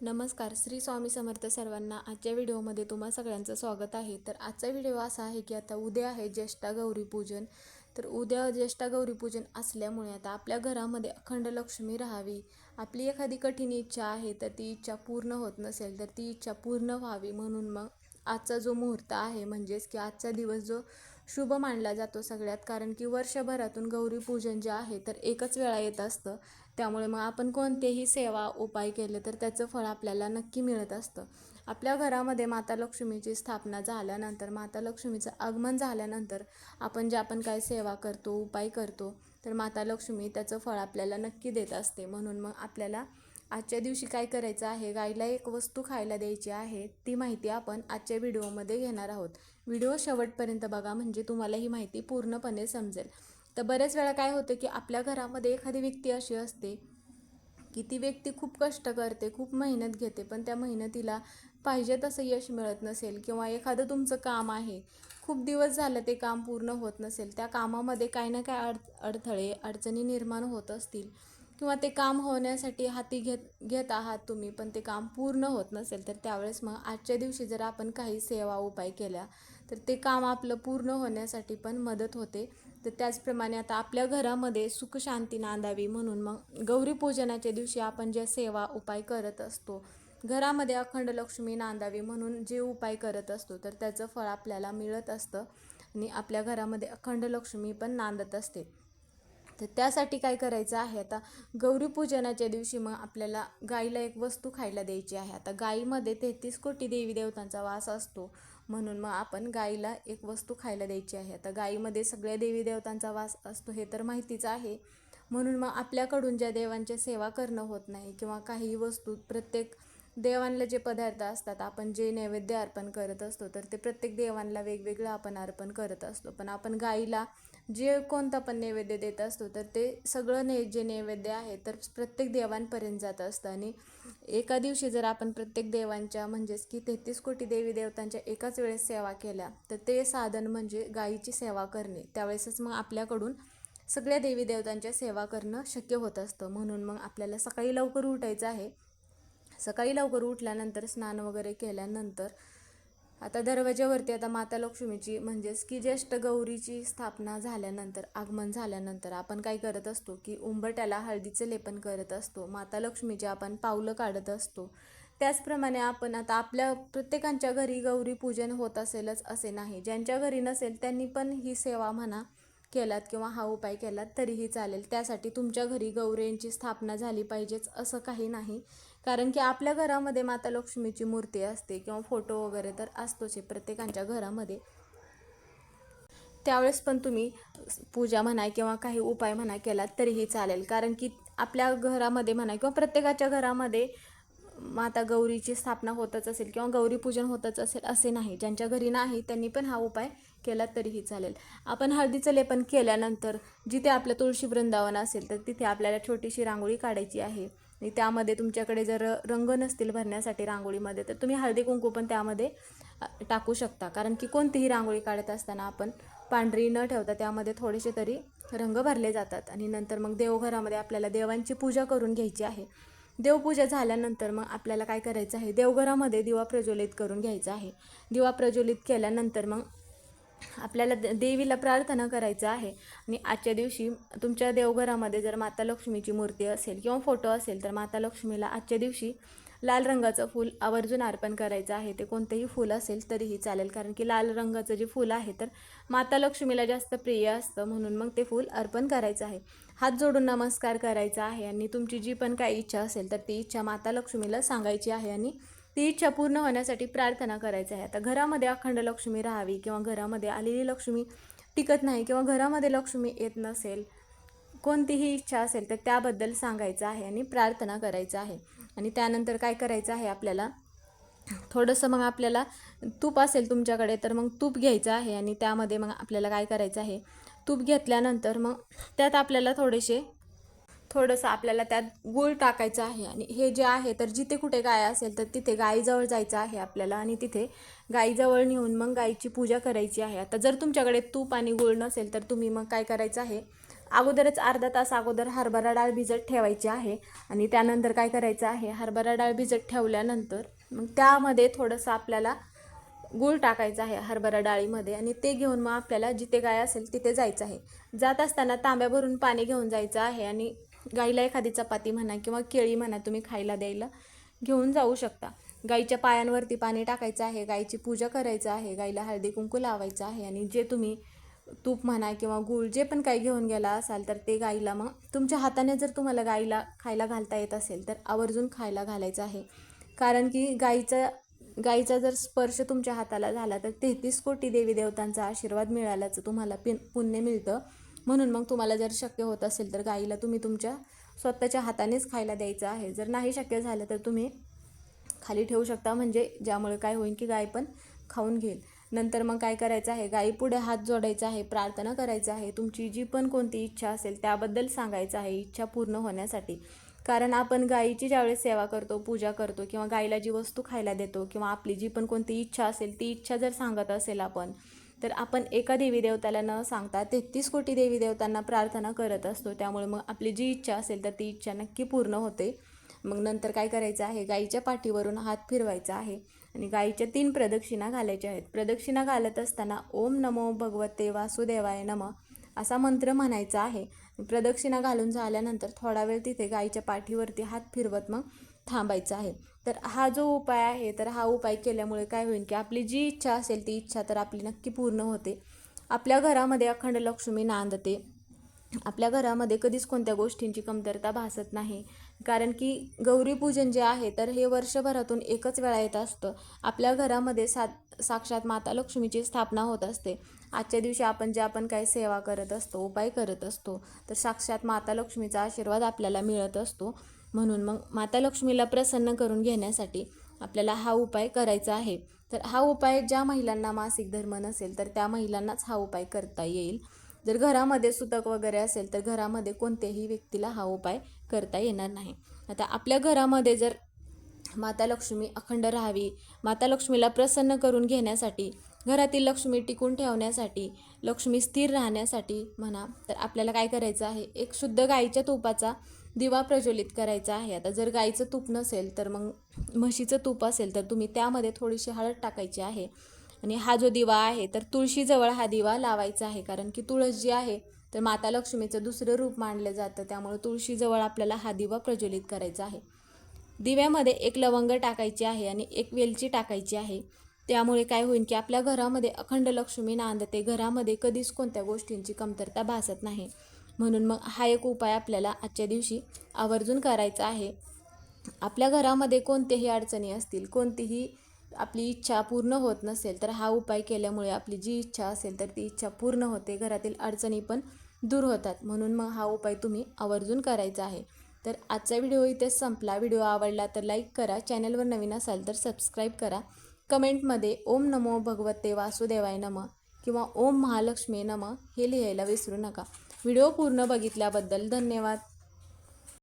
नमस्कार श्री स्वामी समर्थ सर्वांना आजच्या व्हिडिओमध्ये तुम्हा सगळ्यांचं स्वागत आहे. तर आजचा व्हिडिओ असा आहे की आता उद्या आहे ज्येष्ठा गौरी पूजन. तर उद्या ज्येष्ठा गौरी पूजन असल्यामुळे आता आपल्या घरामध्ये अखंड लक्ष्मी राहावी. आपली एखादी कठीण इच्छा आहे तर ती इच्छा पूर्ण होत नसेल तर ती इच्छा पूर्ण व्हावी. म्हणून मग आजचा जो मुहूर्त आहे म्हणजेच की आजचा दिवस जो शुभ मानला जातो सगळ्यात कारण की वर्षभरातून गौरी पूजन जे आहे तर एकच वेळा येत असतं. त्यामुळे मग आपण कोणतेही सेवा उपाय केले तर त्याचं फळ आपल्याला नक्की मिळत असतं. आपल्या घरामध्ये माता लक्ष्मीची स्थापना झाल्यानंतर माता लक्ष्मीचं आगमन झाल्यानंतर आपण जे आपण काय सेवा करतो उपाय करतो तर माता लक्ष्मी त्याचं फळ आपल्याला नक्की देत असते. म्हणून मग आपल्याला आजच्या दिवशी काय करायचं आहे? गाईला एक वस्तू खायला द्यायची आहे. ती माहिती आपण आजच्या व्हिडिओमध्ये घेणार आहोत. व्हिडिओ शेवटपर्यंत बघा म्हणजे तुम्हाला ही माहिती पूर्णपणे समजेल. तर बऱ्याच वेळा काय होतं की आपल्या घरामध्ये एखादी व्यक्ती अशी असते की ती व्यक्ती खूप कष्ट करते खूप मेहनत घेते पण त्या मेहनतीला पाहिजे तसं यश मिळत नसेल किंवा एखादं तुमचं काम आहे खूप दिवस झालं ते काम पूर्ण होत नसेल त्या कामामध्ये काही ना काय अड अडथळे अडचणी निर्माण होत असतील. किंवा ते काम होण्यासाठी हाती घेत घेत आहात तुम्ही पण ते काम पूर्ण होत नसेल तर त्यावेळेस मग आजच्या दिवशी जर आपण काही सेवा उपाय केल्या तर ते काम आपलं पूर्ण होण्यासाठी पण मदत होते. तर त्याचप्रमाणे आता आपल्या घरामध्ये सुखशांती नांदावी म्हणून मग गौरी पूजनाच्या दिवशी आपण ज्या सेवा उपाय करत असतो घरामध्ये अखंड लक्ष्मी नांदावी म्हणून जे उपाय करत असतो तर त्याचं फळ आपल्याला मिळत असतं आणि आपल्या घरामध्ये अखंड लक्ष्मी पण नांदत असते. तर त्यासाठी काय करायचं आहे? आता गौरीपूजनाच्या दिवशी मग आपल्याला गाईला एक वस्तू खायला द्यायची आहे. आता गाईमध्ये तेहतीस कोटी देवी देवतांचा वास असतो. म्हणून मग आपण गाईला एक वस्तू खायला द्यायची आहे. आता गाईमध्ये सगळ्या देवी देवतांचा वास असतो हे तर माहितीच आहे. म्हणून मग आपल्याकडून ज्या देवांची सेवा करणं होत नाही किंवा काही वस्तू प्रत्येक देवांना जे पदार्थ असतात आपण जे नैवेद्य अर्पण करत असतो तर ते प्रत्येक देवांना वेगवेगळं आपण अर्पण करत असतो. पण आपण गाईला जे कोणता पण नैवेद्य देत असतो तर ते सगळं ने जे नैवेद्य आहे तर प्रत्येक देवांपर्यंत जात असतं. आणि एका दिवशी जर आपण प्रत्येक देवांच्या म्हणजेच की तेहतीस कोटी देवी देवतांच्या एकाच वेळेस सेवा केल्या तर ते साधन म्हणजे गाईची सेवा करणे. त्यावेळेसच मग आपल्याकडून सगळ्या देवी देवतांच्या सेवा करणं शक्य होत असतं. म्हणून मग आपल्याला सकाळी लवकर उठायचं आहे. सकाळी लवकर उठल्यानंतर स्नान वगैरे केल्यानंतर आता दरवाज्यावरती आता माता लक्ष्मीची म्हणजेच की ज्येष्ठ गौरीची स्थापना झाल्यानंतर आगमन झाल्यानंतर आपण काय करत असतो की उंबरट्याला हळदीचे लेपन करत असतो माता लक्ष्मीचे आपण पावलं काढत असतो. त्याचप्रमाणे आपण आता आपल्या प्रत्येकांच्या घरी गौरी पूजन होत असेलच असे नाही. ज्यांच्या घरी नसेल त्यांनी पण ही सेवा म्हणा केलात किंवा हा उपाय केलात तरीही चालेल. त्यासाठी तुमच्या घरी गौरींची स्थापना झाली पाहिजेच असं काही नाही. कारण की आपल्या घरामध्ये माता लक्ष्मीची मूर्ती असते किंवा फोटो वगैरे तर असतोच आहे प्रत्येकांच्या घरामध्ये. त्यावेळेस पण तुम्ही पूजा म्हणा किंवा काही उपाय म्हणा केलात तरीही चालेल. कारण की आपल्या घरामध्ये म्हणा किंवा प्रत्येकाच्या घरामध्ये माता गौरीची स्थापना होतच असेल किंवा गौरी पूजन होतच असेल असे नाही. ज्यांच्या घरी नाही त्यांनी पण हा उपाय केला तरीही चालेल. आपण हळदीचं लेपन केल्यानंतर जिथे आपलं तुळशी वृंदावन असेल तर तिथे आपल्याला छोटीशी रांगोळी काढायची आहे. आणि त्यामध्ये तुमच्याकडे जर रंग नसतील भरण्यासाठी रांगोळीमध्ये तर तुम्ही हळदी कुंकू पण त्यामध्ये टाकू शकता. कारण की कोणतीही रांगोळी काढत असताना आपण पांढरी न ठेवता त्यामध्ये थोडेसे तरी रंग भरले जातात. आणि नंतर मग देवघरामध्ये आपल्याला देवांची पूजा करून घ्यायची आहे. देवपूजा झाल्यानंतर मग आपल्याला काय करायचं आहे? देवघरामध्ये दिवा प्रज्वलित करून घ्यायचा आहे. दिवा प्रज्वलित केल्यानंतर मग आपल्याला देवीला प्रार्थना करायचं आहे. आणि आजच्या दिवशी तुमच्या देवघरामध्ये जर माता लक्ष्मीची मूर्ती असेल किंवा फोटो असेल तर माता लक्ष्मीला आजच्या दिवशी लाल रंगाचं फूल आवर्जून अर्पण करायचं आहे. ते कोणतंही फूल असेल तरीही चालेल कारण की लाल रंगाचं जे फूल आहे तर माता लक्ष्मीला जास्त प्रिय असतं म्हणून मग ते फूल अर्पण करायचं आहे. हात जोडून नमस्कार करायचा आहे. आणि तुमची जी पण काही इच्छा असेल तर ती इच्छा माता लक्ष्मीला सांगायची आहे. आणि ती इच्छा पूर्ण होण्यासाठी प्रार्थना करायची आहे. आता घरामध्ये अखंड लक्ष्मी राहावी किंवा घरामध्ये आलेली लक्ष्मी टिकत नाही किंवा घरामध्ये लक्ष्मी येत नसेल कोणतीही इच्छा असेल तर त्याबद्दल सांगायचं आहे आणि प्रार्थना करायचं आहे. आणि त्यानंतर काय करायचं आहे आपल्याला? थोडंसं मग आपल्याला तूप असेल तुमच्याकडे तर मग तूप घ्यायचं आहे आणि त्यामध्ये मग आपल्याला काय करायचं आहे? तूप घेतल्यानंतर मग त्यात आपल्याला थोडेसे थोडंसं आपल्याला त्यात गूळ टाकायचं आहे आणि हे जे आहे तर जिथे कुठे गाय असेल तर तिथे गाईजवळ जायचं आहे आपल्याला आणि तिथे गाईजवळ नेऊन मग गाईची पूजा करायची आहे. आता जर तुमच्याकडे तूप आणि गूळ नसेल तर तुम्ही मग काय करायचं आहे? अगोदरच अर्धा तास अगोदर हरभरा डाळ भिजत ठेवायची आहे आणि त्यानंतर काय करायचं आहे? हरभरा डाळ भिजत ठेवल्यानंतर मग त्यामध्ये थोडंसं आपल्याला गूळ टाकायचं आहे हरभरा डाळीमध्ये आणि ते घेऊन मग आपल्याला जिथे गाय असेल तिथे जायचं आहे. जात असताना तांब्या भरून पाणी घेऊन जायचं आहे आणि गाईला एखादी चपाती म्हणा किंवा केळी म्हणा तुम्ही खायला द्यायला घेऊन जाऊ शकता. गाईच्या पायांवरती पाणी टाकायचं आहे गाईची पूजा करायचं आहे गाईला हळदी कुंकू लावायचं आहे आणि जे तुम्ही तूप म्हणा किंवा गूळ जे पण काही घेऊन गेला असाल तर ते गाईला मग तुमच्या हाताने जर तुम्हाला गाईला खायला घालता येत असेल तर आवर्जून खायला घालायचं आहे. कारण की गाईचा गाईचा जर स्पर्श तुमच्या हाताला झाला तर तेहतीस कोटी देवी देवतांचा आशीर्वाद मिळाल्याचं तुम्हाला पिन पुण्य मिळतं. म्हणून मग तुम्हाला जर शक्य होत असेल तर गाईला तुम्ही तुमच्या स्वतःच्या हातानेच खायला द्यायचं आहे. जर नाही शक्य झालं तर तुम्ही खाली ठेवू शकता. म्हणजे ज्यामुळे काय होईल की गाय पण खाऊन घेईल. नंतर मग काय करायचं आहे? गाई पुढे हात जोडायचा आहे प्रार्थना करायचं आहे. तुमची जी पण कोणती इच्छा असेल त्याबद्दल सांगायचं आहे इच्छा पूर्ण होण्यासाठी. कारण आपण गाईची ज्यावेळेस सेवा करतो पूजा करतो किंवा गाईला जी वस्तू खायला देतो किंवा आपली जी पण कोणती इच्छा असेल ती इच्छा जर सांगत असेल आपण तर आपण एका देवी देवताला न सांगता तेहतीस कोटी देवी देवतांना प्रार्थना करत असतो. त्यामुळे मग आपली जी इच्छा असेल तर ती इच्छा नक्की पूर्ण होते. मग नंतर काय करायचं आहे? गाईच्या पाठीवरून हात फिरवायचा आहे आणि गाईच्या तीन प्रदक्षिणा घालायच्या आहेत. प्रदक्षिणा घालत असताना ओम नमो भगवते वासुदेवाय नम असा मंत्र म्हणायचा आहे. प्रदक्षिणा घालून झाल्यानंतर थोडा वेळ तिथे गाईच्या पाठीवरती हात फिरवत मग थांबायचं आहे. तर हा जो उपाय आहे तर हा उपाय केल्यामुळे काय होईल की आपली जी इच्छा असेल ती इच्छा तर आपली नक्की पूर्ण होते. आपल्या घरामध्ये अखंड लक्ष्मी नांदते. आपल्या घरामध्ये कधीच कोणत्या गोष्टींची कमतरता भासत नाही. कारण की गौरीपूजन जे आहे तर हे वर्षभरातून एकच वेळा येत असतं. आपल्या घरामध्ये सा साक्षात माता लक्ष्मीची स्थापना होत असते. आजच्या दिवशी आपण जे आपण काही सेवा करत असतो उपाय करत असतो तर साक्षात माता लक्ष्मीचा आशीर्वाद आपल्याला मिळत असतो. म्हणून मग माता लक्ष्मीला प्रसन्न करून घेण्यासाठी आपल्याला हा उपाय करायचा आहे. तर हा उपाय ज्या महिलांना मासिक धर्म नसेल तर त्या महिलांनाच हा उपाय करता येईल. जर घरामध्ये सुतक वगैरे असेल तर घरामध्ये कोणत्याही व्यक्तीला हा उपाय करता येणार नाही. आता आपल्या घरामध्ये जर माता लक्ष्मी अखंड राहावी माता लक्ष्मीला प्रसन्न करून घेण्यासाठी घरातील लक्ष्मी टिकून ठेवण्यासाठी लक्ष्मी स्थिर राहण्यासाठी म्हणा तर आपल्याला काय करायचं आहे? एक शुद्ध गाईच्या तुपाचा दिवा प्रज्वलित करायचा आहे. आता जर गाईचं तूप नसेल तर मग म्हशीचं तूप असेल तर तुम्ही त्यामध्ये थोडीशी हळद टाकायची आहे. आणि हा जो दिवा आहे तर तुळशीजवळ हा दिवा लावायचा आहे कारण की तुळस जी आहे तर माता लक्ष्मीचं दुसरं रूप मानलं जातं. त्यामुळे तुळशीजवळ आपल्याला हा दिवा प्रज्वलित करायचा आहे. दिव्यामध्ये एक लवंग टाकायची आहे आणि एक वेलची टाकायची आहे. त्यामुळे काय होईल की आपल्या घरामध्ये अखंड लक्ष्मी नांदते. घरामध्ये कधीच कोणत्या गोष्टींची कमतरता भासत नाही. म्हणून मग हा एक उपाय आपल्याला आजच्या दिवशी आवर्जून करायचा आहे. आपल्या घरामध्ये कोणतेही अडचणी असतील कोणतीही आपली इच्छा पूर्ण होत नसेल तर हा उपाय केल्यामुळे आपली जी इच्छा असेल तर ती इच्छा पूर्ण होते. घरातील अडचणी पण दूर होतात. म्हणून मग हा उपाय तुम्ही आवर्जून करायचा आहे. तर आजचा व्हिडिओ इथेच संपला. व्हिडिओ आवडला तर लाईक करा. चॅनलवर नवीन असाल तर सबस्क्राईब करा. कमेंटमध्ये ओम नमो भगवते वासुदेवाय नम किंवा ओम महालक्ष्मी नम हे लिहायला विसरू नका. व्हिडिओ पूर्ण बघितल्याबद्दल धन्यवाद.